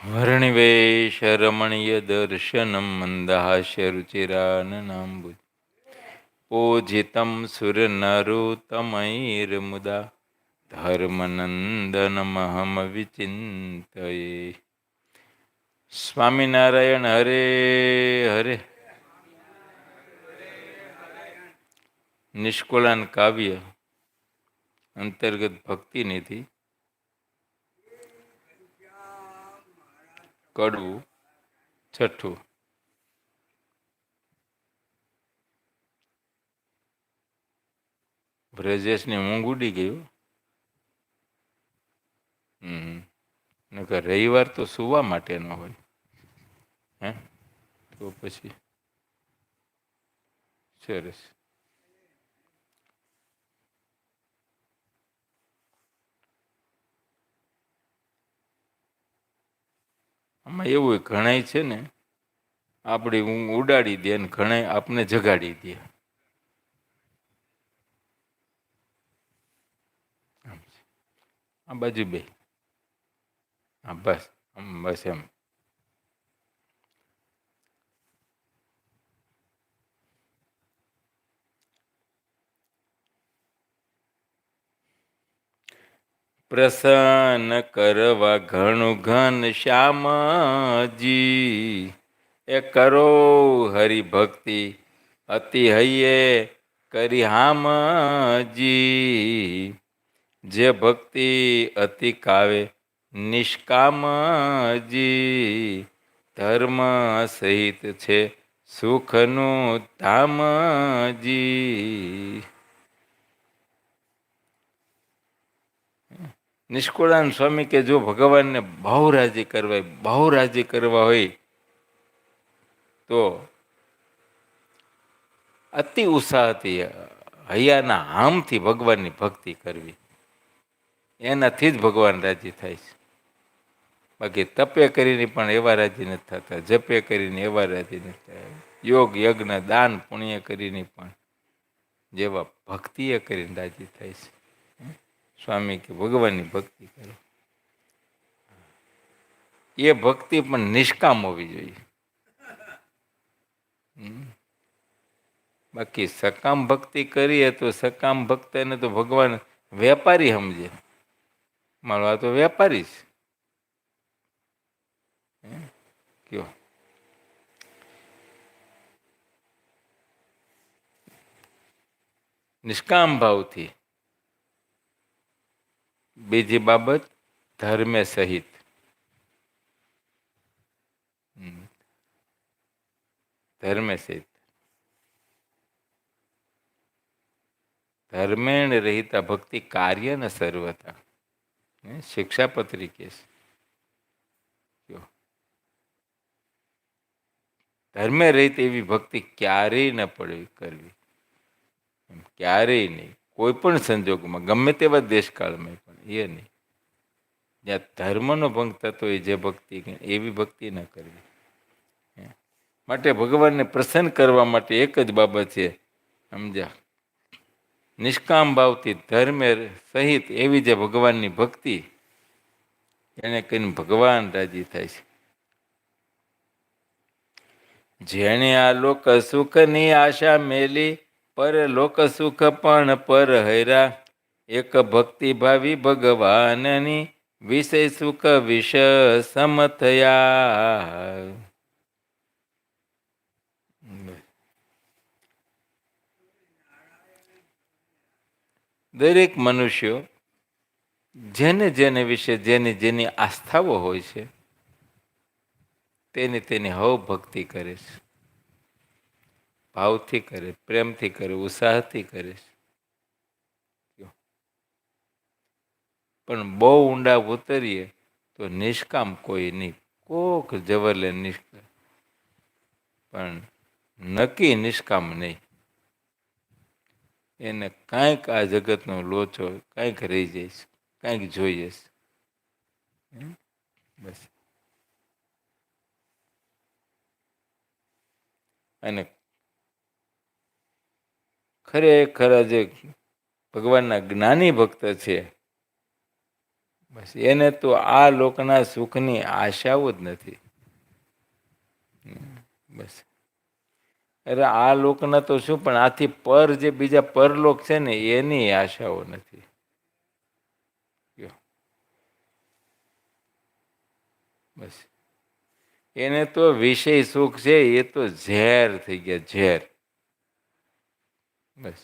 વર્ણિવેશ રમણીય દર્શનમ મંદહાસ્યરુચિરાનનાંબુ પૂજિતમ સુરનરોતમૈર્મુદા ધર્મનંદનમહમ વિચિંતયે સ્વામિનારાયણ હરે હરે નિષ્કુળાન કાવ્ય અંતર્ગત ભક્તિનિધિ કડવું છઠ્ઠું. બ્રજેશની ઊંઘ ઉડી ગયું હમ. નકર રવિવાર તો સુવા માટેનો હોય. હે? તો પછી. સરસ. આમાં એવું ઘણાય છે ને, આપણી ઊંઘ ઉડાડી દે અને ઘણાય આપને જગાડી દે. આ બાજુ બે હા, બસ. બસ એમ. પ્રસન્ન કરવા ઘણું ઘન શ્યામજી. એ કરો હરિભક્તિ, અતિ હૈયે કરી હામજી. જે ભક્તિ અતિ કાવે નિષ્કામજી. ધર્મ સહિત છે સુખનું ધામજી. નિષ્કુળાન સ્વામી કે જો ભગવાનને બહુ રાજી કરવા બહુ રાજી કરવા હોય, તો અતિ ઉત્સાહથી, હૈયાના હામથી ભગવાનની ભક્તિ કરવી. એનાથી જ ભગવાન રાજી થાય છે. બાકી તપે કરીને પણ એવા રાજી નથી થતા, જપે કરીને એવા રાજી નથી થતા. યોગ, યજ્ઞ, દાન, પુણ્ય કરીને પણ જેવા ભક્તિએ કરીને રાજી થાય છે. સ્વામી કે ભગવાનની ભક્તિ કરો. એ ભક્તિ પણ નિષ્કામ હોવી જોઈએ. બાકી સકામ ભક્તિ કરીએ તો સકામ ભક્તને તો ભગવાન વેપારી સમજે. મારો આ તો વેપારી છે. કયો? નિષ્કામ ભાવથી. બીજી બાબત, ધર્મે સહિત. ધર્મે સહિત. ધર્મેણ રહિતા ભક્તિ કાર્ય ન સર્વતા શિક્ષાપત્રી કે ધર્મે રહિત એવી ભક્તિ ક્યારેય ન પડવી કરવી. ક્યારેય નહીં. કોઈ પણ સંજોગમાં, ગમે તેવા દેશકાળમાં પણ, એ નહીં. જ્યાં ધર્મનો ભંગ થતો એ જે ભક્તિ એવી ભક્તિ ન કરવી. માટે ભગવાનને પ્રસન્ન કરવા માટે એક જ બાબત છે, સમજ્યા? નિષ્કામ ભાવથી ધર્મે સહિત એવી જે ભગવાનની ભક્તિ, એને કહીને ભગવાન રાજી થાય છે. જેણે આ લોક સુખની આશા મેલી પર લોક સુખ પણ પર હૈરા. એક ભક્તિ ભાવી ભગવાનની વિષય સુખ વિષ સમ થયા. દરેક મનુષ્યો જેને જેને વિશે જેની જેની આસ્થાઓ હોય છે, તેની તેની હવ ભક્તિ કરે છે. ભાવથી કરે, પ્રેમથી કરે, ઉત્સાહથી કરે પણ બહુ ઊંડા ઉતરીએ તો નિષ્કામ કોઈ નહીં. કોક જવરલે નિષ્કામ. પણ નક્કી નિષ્કામ નહીં. એને કાંઈક આ જગતનો લોચો કાંઈક રહી જઈશ કાંઈક જોઈએ બસ. અને ખરેખર જે ભગવાનના જ્ઞાની ભક્ત છે. બસ એને તો આ લોકના સુખની આશાઓ જ નથી. બસ. અરે આ લોકના તો શું, પણ આથી પર જે બીજા પરલોક છે ને, એની આશાઓ નથી. બસ. એને તો વિષય સુખ છે, એ તો ઝેર થઈ ગયા, ઝેર. બસ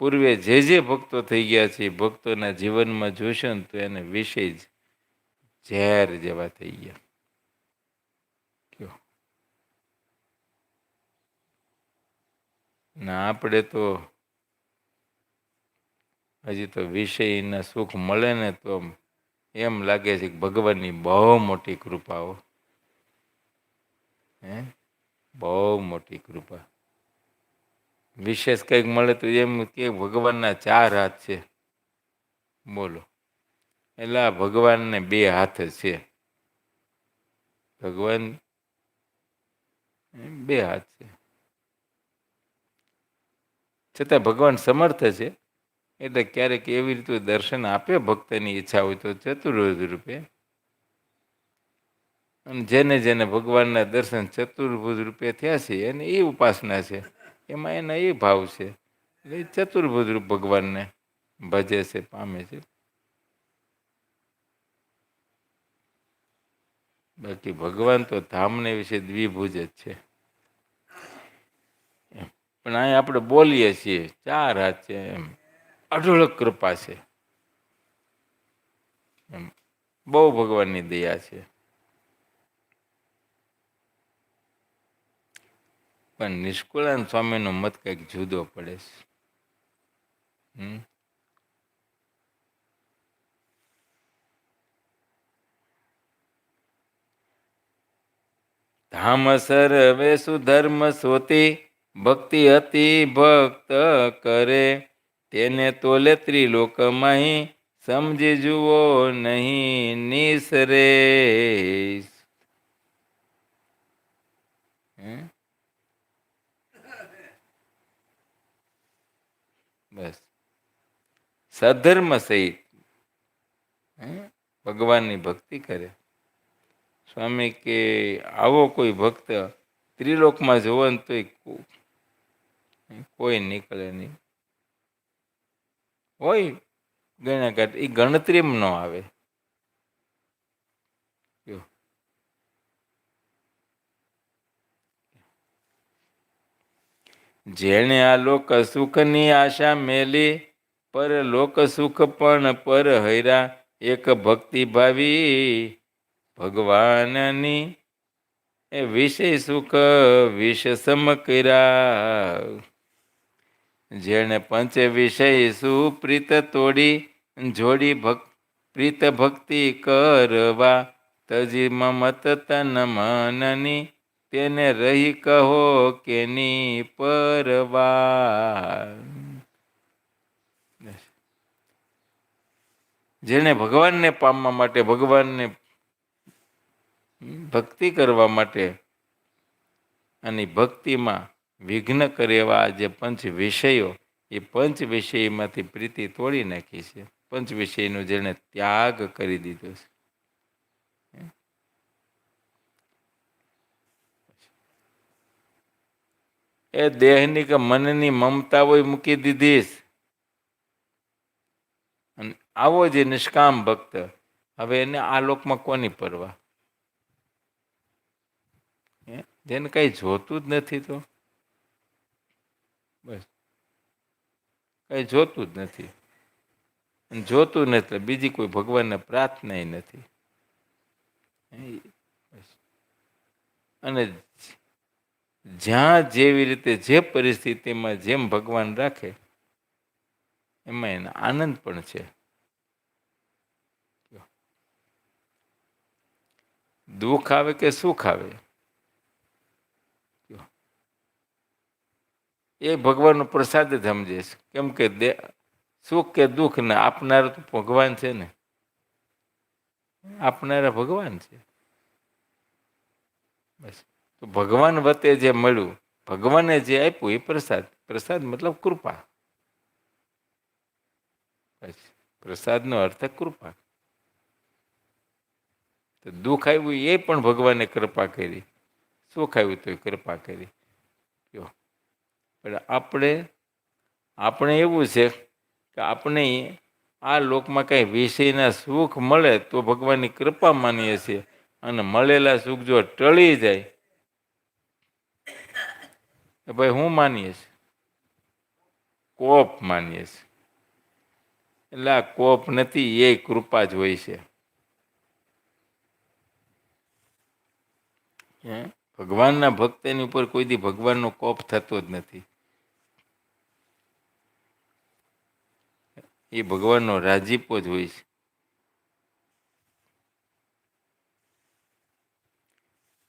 પૂર્વે જે જે ભક્તો થઈ ગયા છે ભક્તોના જીવનમાં જોશો ને તો એને વિષય જ ઝેર જેવા થઈ ગયા. ના આપણે તો હજી તો વિષયના સુખ મળે ને તો એમ લાગે છે કે ભગવાનની બહુ મોટી કૃપાઓ. હે? બહુ મોટી કૃપા. વિશેષ કંઈક મળે તો એમ કે ભગવાનના ચાર હાથ છે. બોલો. એટલે આ ભગવાનને બે હાથ છે. ભગવાન બે હાથ છે. છતાં ભગવાન સમર્થ છે. એટલે ક્યારેક એવી રીતે દર્શન આપે ભક્તની ઈચ્છા હોય તો ચતુર્ભુજ રૂપે. અને જેને જેને ભગવાનના દર્શન ચતુર્ભુજ રૂપે થયા છે, એને એ ઉપાસના છે. એમાં એના એ ભાવ છે. એટલે ચતુર્ભુજ રૂપ ભગવાનને ભજે છે, પામે છે. બાકી ભગવાન તો ધામને વિશે દ્વિભુજ જ છે. પણ અહીં આપણે બોલીએ છીએ, ચાર હાથ છે, એમ. અઢળક કૃપા છે. એમ. બહુ ભગવાનની દયા છે. પણ નિષ્કુળાન સ્વામીનો મત કંઈક જુદો પડે છે. હમ? ધામ સર્વે સુધર્મ સોતી ભક્તિ અતિ ભક્ત કરે. તેને તોલે ત્રિલોકમાં સમજી જુઓ નહીં નિસરે બસ સધર્મ સહિત ભગવાનની ભક્તિ કરે. સ્વામી કે, આવો કોઈ ભક્ત ત્રિલોકમાં જોવો ને તોય કોઈ નીકળે નહીં. હોય ગણ્યા કાઢ એ ગણતરીમાં ન આવે. જેણે આ લોક સુખની આશા મેલી પર લોક સુખ પણ પર હૈરા એક ભક્તિ ભાવી. ભગવાનની એ વિષય સુખ વિષ સમ કર્યા. જેણે પંચ વિષય સુપ્રીત તોડી, જોડી ભક્, પ્રીત ભક્તિ કરવા. તજી મમત તન મનની, તેને રહી કહો કેની પરવા. જેણે ભગવાનને પામવા માટે, ભગવાનને ભક્તિ કરવા માટે અને ભક્તિમાં વિઘ્ન કરે એવા જે પંચ વિષયો, એ પંચ વિષયમાંથી પ્રીતિ તોડી નાખી છે. પંચ વિષયનો જેણે ત્યાગ કરી દીધો છે. એ દેહની કે મનની મમતા હોય મૂકી દીધીશ. આવો જે નિષ્કામ ભક્ત, હવે એને આ લોકમાં કોની પરવા? જેને કઈ જોતું જ નથી તો? બસ. કઈ જોતું જ નથી. જોતું નથી બીજી કોઈ ભગવાનને પ્રાર્થના નથી. અને જ્યાં જેવી રીતે જે પરિસ્થિતિમાં જેમ ભગવાન રાખે, એમાં એનો આનંદ પણ છે. દુઃખ આવે કે સુખ આવે? એ ભગવાનનો પ્રસાદ જ સમજે છે. કેમ કે દે સુખ કે દુઃખ ને આપનાર તો ભગવાન છે ને. આપનારા ભગવાન છે. બસ. તો ભગવાન વતે જે મળ્યું, ભગવાને જે આપ્યું એ પ્રસાદ. પ્રસાદ મતલબ કૃપા. પ્રસાદનો અર્થ કૃપા. તો દુઃખ આવ્યું એ પણ ભગવાને કૃપા કરી. સુખ આવ્યું તો કૃપા કરી. કયો પણ આપણે આપણે એવું છે કે આપણે આ લોકમાં કંઈ વિષયના સુખ મળે તો ભગવાનની કૃપા માનીએ છીએ. અને મળેલા સુખ જો ટળી જાય, તો ભાઈ હું માનીએ છીએ? કોપ માનીએ છીએ. એટલે આ કોપ નથી, એ કૃપા જ હોય છે. ભગવાનના ભક્તની ઉપર કોઈ દી ભગવાનનો કોપ થતો જ નથી. એ ભગવાનનો રાજીપો જ હોય છે.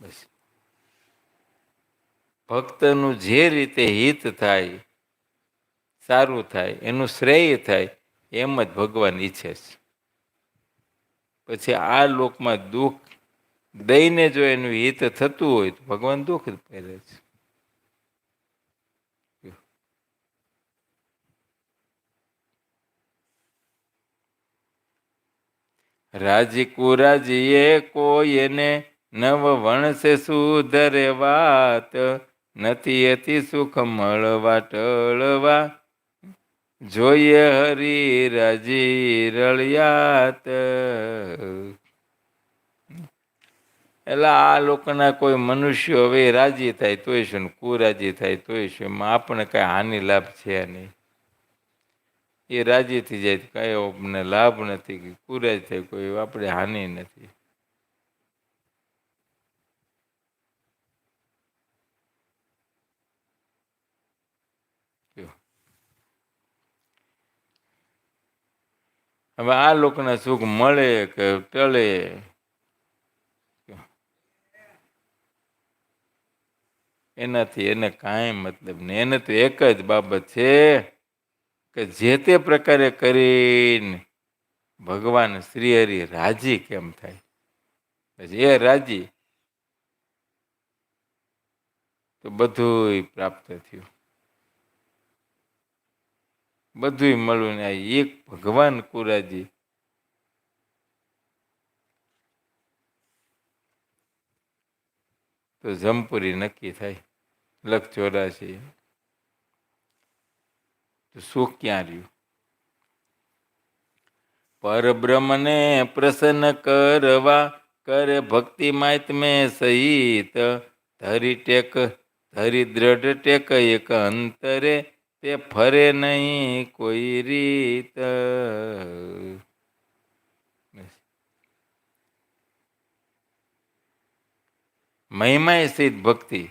બસ. ભક્તનું જે રીતે હિત થાય, સારું થાય, એનું શ્રેય થાય, એમ જ ભગવાન ઈચ્છે છે. પછી આ લોકમાં દુઃખ દઈને જો એનું હિત થતું હોય તો ભગવાન દુઃખ પહેરે છે. રાજી કુરાજીએ કોઈ એને નવ વણસે સુધરે વાત નથી અતિ સુખ મળવા ટળવા. જોઈએ હરી રાજી રળિયાત. એટલે આ લોકોના કોઈ મનુષ્યો હવે રાજી થાય તોય શું કુરાજી થાય તોય શું? એમાં આપણને કાંઈ હાનિ લાભ છે નહીં. એ રાજી થઈ જાય કાંઈ આપણને લાભ નથી કે કુરાજ થાય કોઈ આપણે હાનિ નથી. હવે આ લોકોને સુખ મળે કે ટળે? એનાથી એને કાંઈ મતલબ નહીં. એને તો એક જ બાબત છે કે જે તે પ્રકારે કરીને ભગવાન શ્રી હરિ રાજી કેમ થાય? પછી એ રાજી તો બધું પ્રાપ્ત થયું. બધું મળ્યું ને આ એક ભગવાન કુરાજી તો જમપુરી નક્કી થાય. લખ ચોરાશી સુખ ક્યાં રહ્યું? પરબ્રહ્મને પ્રસન્ન કરવા કરે ભક્તિ માત્મે સહિત. ધરી ટેક, ધરી દ્રઢ ટેક એક અંતરે તે ફરે નહીં કોઈ રીત. મહિમાય સિદ્ધ ભક્તિ.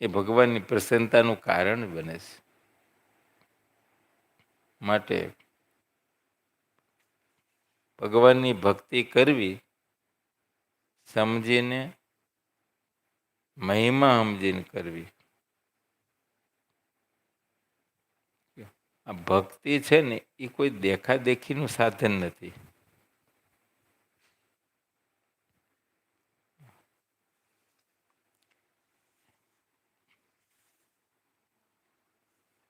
એ ભગવાનની પ્રસન્નતાનું કારણ બને છે. માટે ભગવાનની ભક્તિ કરવી, સમજીને, મહિમા સમજીને કરવી. આ ભક્તિ છે ને, એ કોઈ દેખાદેખીનું સાધન નથી.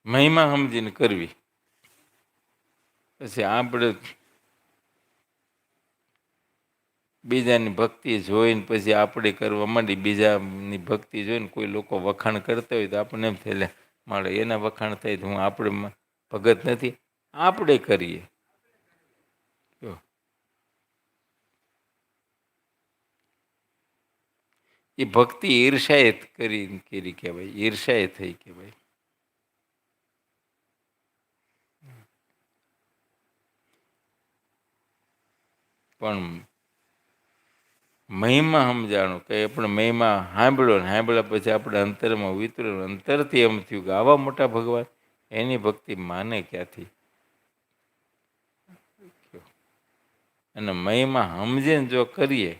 મહિમા સમજીને કરવી. પછી આપણે બીજાની ભક્તિ જોઈને પછી આપણે કરવા માંડી, બીજાની ભક્તિ જોઈને કોઈ લોકો વખાણ કરતા હોય તો આપણને એમ થાય મારે એના વખાણ થાય તો હું આપણે ભગત નથી, આપણે કરીએ. એ ભક્તિ ઈર્ષાએ કરી કરી કહેવાય ઈર્ષાએ થઈ કહેવાય. પણ મહિમા સમજાણું કે પણ મહિમા સાંભળ્યો ને સાંભળ્યા પછી આપણે અંતરમાં વિતર્યું અંતરથી એમ થયું કે આવા મોટા ભગવાન એની ભક્તિ માને ક્યાંથી? અને મહિમા સમજીને જો કરીએ,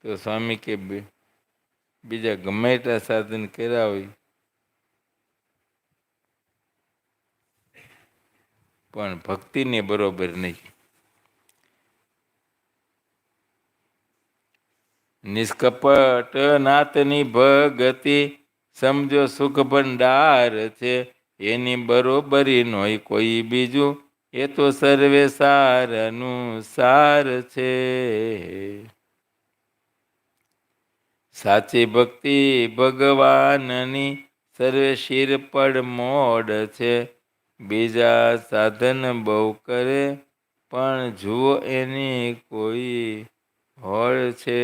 તો સ્વામી કે બીજા ગમે એટલા સાધન કર્યા હોય પણ ભક્તિને બરોબર નહીં. નિષ્કપટ નાતની ભગતિ સમજો સુખ ભંડાર છે, એની બરોબરી નોય કોઈ બીજું, એ તો સર્વે સારનું સાર છે. સાચી ભક્તિ ભગવાનની સર્વે શિરપડ મોડ છે બીજા સાધન બહુ કરે, પણ જુઓ એની કોઈ હોળ છે.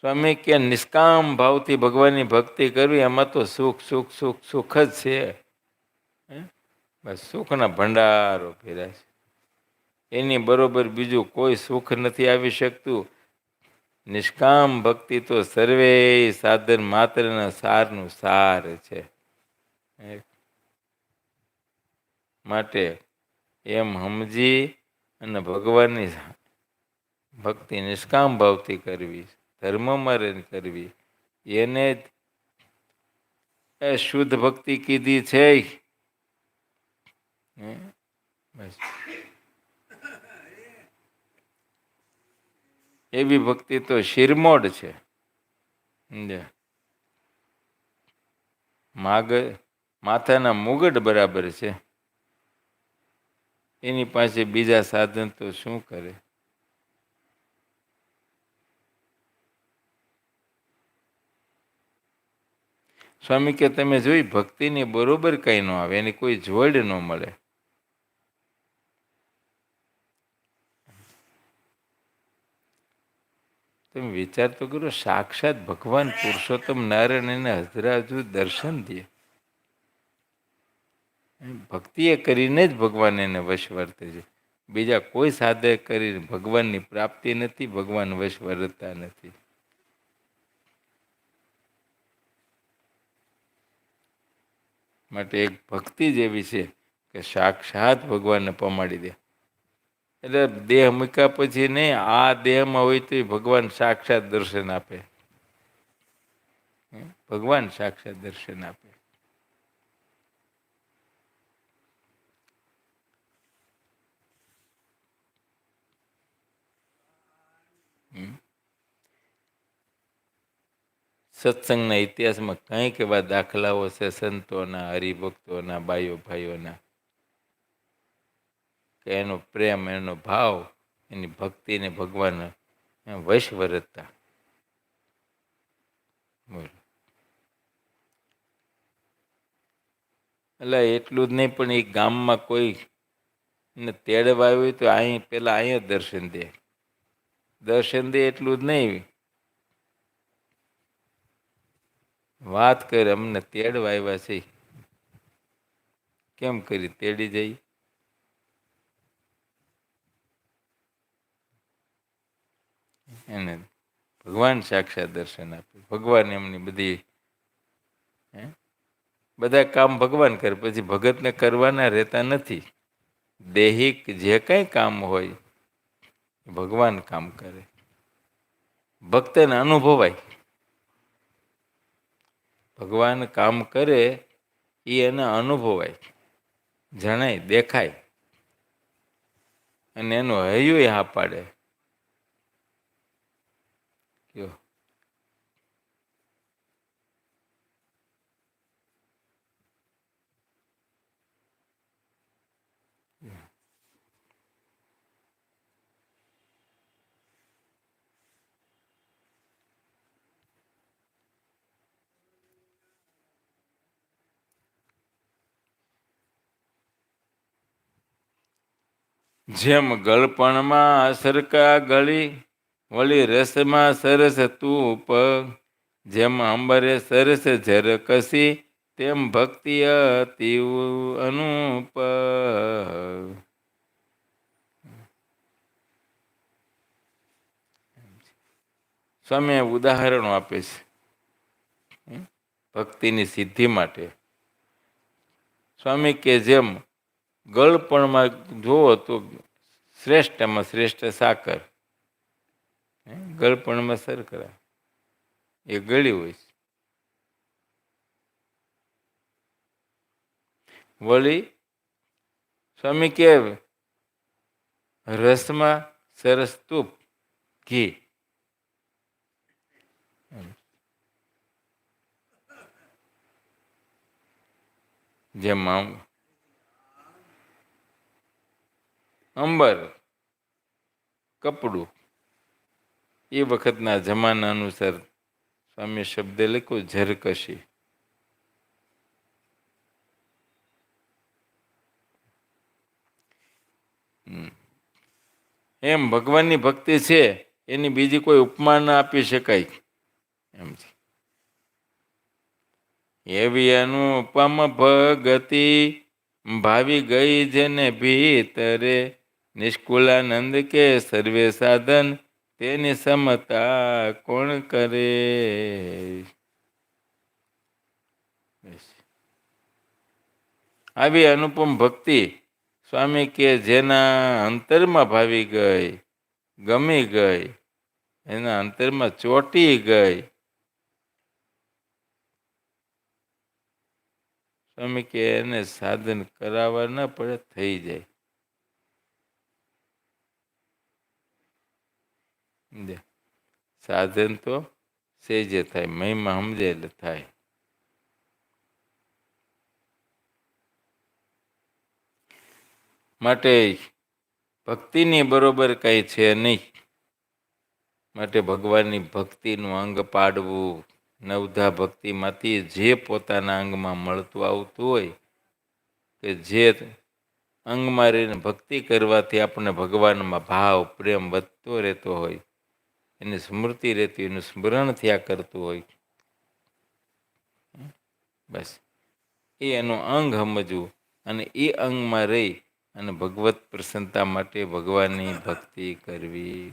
સ્વામી કે નિષ્કામ ભાવથી ભગવાનની ભક્તિ કરવી, એમાં તો સુખ સુખ સુખ સુખ જ છે. બસ સુખના ભંડારો ફેરા છે. એની બરોબર બીજું કોઈ સુખ નથી આવી શકતું. નિષ્કામ ભક્તિ તો સર્વે સાધન માત્રના સારનું સાર છે. માટે એમ સમજી અને ભગવાનની ભક્તિ નિષ્કામ ભાવથી કરવી ધર્મમાં રહીને કરવી, એને જ શુદ્ધ ભક્તિ કીધી છે. બસ. એવી ભક્તિ તો શિરમોડ છે. માગ, માથાના મુગટ બરાબર છે. એની પાસે બીજા સાધન તો શું કરે? સ્વામી કે, તમે જોઈ, ભક્તિની બરોબર કંઈ ન આવે, એની કોઈ જોડ ન મળે. તમે વિચાર તો કરો, સાક્ષાત ભગવાન પુરુષોત્તમ નારાયણ એને હજરાજુ દર્શન દે. ભક્તિએ કરીને જ ભગવાન એને વશ વર્તે છે. બીજા કોઈ સાધે કરીને ભગવાનની પ્રાપ્તિ નથી, ભગવાન વશ વર્તતા નથી. માટે એક ભક્તિ જ એવી છે કે સાક્ષાત ભગવાનને પમાડી દે. એટલે દેહ મૂક્યા પછી નહીં, આ દેહમાં હોય તો ભગવાન સાક્ષાત દર્શન આપે. ભગવાન સાક્ષાત દર્શન આપે. સત્સંગના ઇતિહાસમાં કંઈક એવા દાખલાઓ છે સંતોના, હરિભક્તોના, બાયો ભાઈઓના? કે એનો પ્રેમ, એનો ભાવ, એની ભક્તિને ભગવાન વશ વરતતા બોલો. એટલે એટલું જ નહીં, પણ એ ગામમાં કોઈ ને તેડવા આવ્યું તો અહીં પહેલાં અહીંયા દર્શન દે. દર્શન દે એટલું જ નહીં. વાત કરે, અમને તેડવા આવ્યા છે. કેમ કરી તેડી જઈ એને ભગવાન સાક્ષાત દર્શન આપે. ભગવાન એમની બધી, હે? બધા કામ ભગવાન કરે. પછી ભગતને કરવાના રહેતા નથી. દૈહિક જે કંઈ કામ હોય, ભગવાન કામ કરે. ભક્તને અનુભવાય. ભગવાન કામ કરે એ એને અનુભવાય. જણાય, દેખાય. અને એનું હૈયું હા પાડે કયો જેમ ગળપણમાં સરકા ગળી, વળી રસમાં સરસ તૂપ. જેમ અંબરે સરસ ઝરકસી તેમ ભક્તિ અતિ અનુપ. સ્વામી ઉદાહરણો આપે છે. ભક્તિની સિદ્ધિ માટે. સ્વામી કે જેમ ગળપણમાં જુઓ તો શ્રેષ્ઠમાં શ્રેષ્ઠ સાકર. ગળપણમાં સરકરા એ ગળી હોય છે. વળી સ્વામી કે રસમાં સરસ તૂપ, ઘી. જેમાં અંબર, કપડું. એ વખતના જમાના અનુસાર સ્વામી શબ્દ લખ્યો ઝરકશી એમ ભગવાનની ભક્તિ છે, એની બીજી કોઈ ઉપમા ના આપી શકાય. એમ છે. એવી અનુપમ ભગતિ, ભાવી ગઈ જેને ભીતરે નિષ્કુલાનંદ કે સર્વે સાધન તેની સમતા કોણ કરે? આવી અનુપમ ભક્તિ સ્વામી કે જેના અંતરમાં ભાવી ગઈ, ગમી ગઈ, એના અંતરમાં ચોટી ગઈ. સ્વામી કે એને સાધન કરાવવા ન પડે, થઈ જાય. સાધન તો સેજે થાય, મહિમા સમજે એટલે થાય. માટે ભક્તિની બરોબર કંઈ છે નહીં. માટે ભગવાનની ભક્તિનું અંગ પાડવું, નવધા ભક્તિમાંથી જે પોતાના અંગમાં મળતું આવતું હોય, કે જે અંગમાં રહીને ભક્તિ કરવાથી આપણને ભગવાનમાં ભાવ, પ્રેમ વધતો રહેતો હોય. એની સ્મૃતિ રહેતી એનું સ્મરણ થયા કરતું હોય. બસ. એ એનું અંગ સમજવું અને એ અંગમાં રહી અને ભગવત પ્રસન્નતા માટે ભગવાનની ભક્તિ કરવી.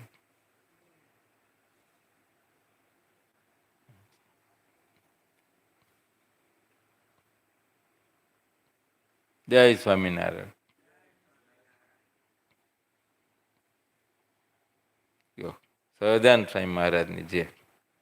જય સ્વામિનારાયણ. સહજાન સ્વામી મહારાજની જય